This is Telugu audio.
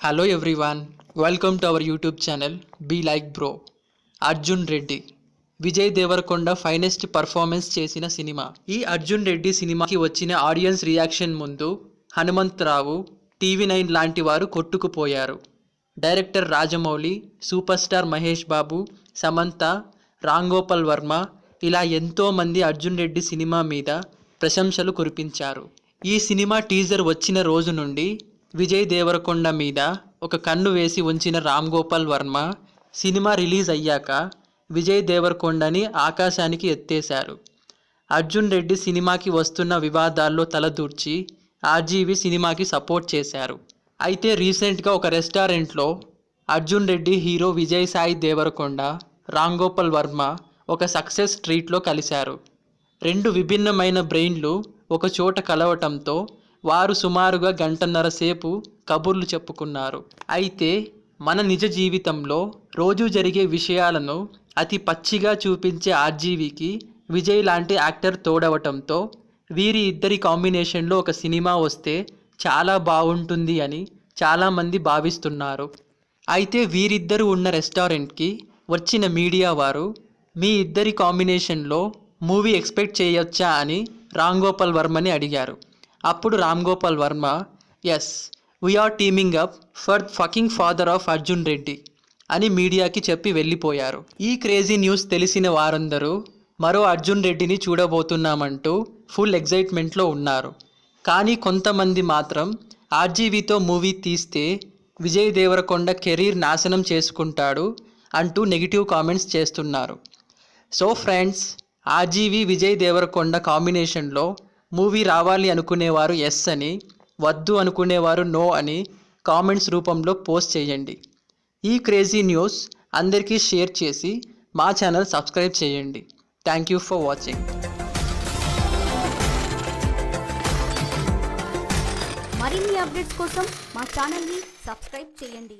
Hello everyone welcome to our YouTube channel be like bro Arjun Reddy Vijay Deverakonda finest performance చేసిన సినిమా. ఈ అర్జున్ రెడ్డి సినిమాకి వచ్చిన ఆడియన్స్ రియాక్షన్ ముందు హనుమంతరావు టీవీ నైన్ లాంటి వారు కొట్టుకుపోయారు. Director Rajamouli super star Mahesh Babu Samantha Ramgopal Varma ఇలా ఎంతోమంది అర్జున్ రెడ్డి సినిమా మీద ప్రశంసలు కురిపించారు. ఈ సినిమా టీజర్ వచ్చిన రోజు నుండి విజయ్ దేవరకొండ మీద ఒక కన్ను వేసి ఉంచిన రామ్ గోపాల్ వర్మ సినిమా రిలీజ్ అయ్యాక విజయ్ దేవరకొండని ఆకాశానికి ఎత్తేశారు. అర్జున్ రెడ్డి సినిమాకి వస్తున్న వివాదాల్లో తలదూర్చి ఆర్జీవి సినిమాకి సపోర్ట్ చేశారు. అయితే రీసెంట్గా ఒక రెస్టారెంట్లో అర్జున్ రెడ్డి హీరో విజయ్ సాయి దేవరకొండ రామ్ గోపాల్ వర్మ ఒక సక్సెస్ ట్రీట్లో కలిశారు. రెండు విభిన్నమైన బ్రెయిన్లు ఒక చోట కలవటంతో వారు సుమారుగా గంటన్నర సేపు కబుర్లు చెప్పుకున్నారు. అయితే మన నిజ జీవితంలో రోజు జరిగే విషయాలను అతి పచ్చిగా చూపించే ఆర్జీవికి విజయ్ లాంటి యాక్టర్ తోడవటంతో వీరి ఇద్దరి కాంబినేషన్లో ఒక సినిమా వస్తే చాలా బాగుంటుంది అని చాలామంది భావిస్తున్నారు. అయితే వీరిద్దరు ఉన్న రెస్టారెంట్కి వచ్చిన మీడియా వారు మీ ఇద్దరి కాంబినేషన్లో మూవీ ఎక్స్పెక్ట్ చేయొచ్చా? అని రామ్ గోపాల్ వర్మని అడిగారు. అప్పుడు Ram Gopal Varma yes we're teaming up for fucking father of Arjun Reddy అని మీడియాకి చెప్పి వెళ్ళిపోయారు. ఈ క్రేజీ న్యూస్ తెలిసిన వారందరూ మరో అర్జున్ రెడ్డిని చూడబోతున్నామంటూ ఫుల్ ఎగ్జైట్మెంట్లో ఉన్నారు. కానీ కొంతమంది మాత్రం ఆర్జీవీతో మూవీ తీస్తే విజయ్ దేవరకొండ కెరీర్ నాశనం చేసుకుంటాడు అంటూ నెగిటివ్ కామెంట్స్ చేస్తున్నారు. So friends RGV Vijay Deverakonda కాంబినేషన్లో మూవీ రావాలి అనుకునేవారు ఎస్ అని వద్దు అనుకునేవారు నో అని కామెంట్స్ రూపంలో పోస్ట్ చేయండి. ఈ క్రేజీ న్యూస్ అందరికీ షేర్ చేసి మా ఛానల్ సబ్స్క్రైబ్ చేయండి. థ్యాంక్ యూ ఫర్ వాచింగ్ మరిన్ని అప్డేట్స్ కోసం మా ఛానల్ని సబ్స్క్రైబ్ చేయండి.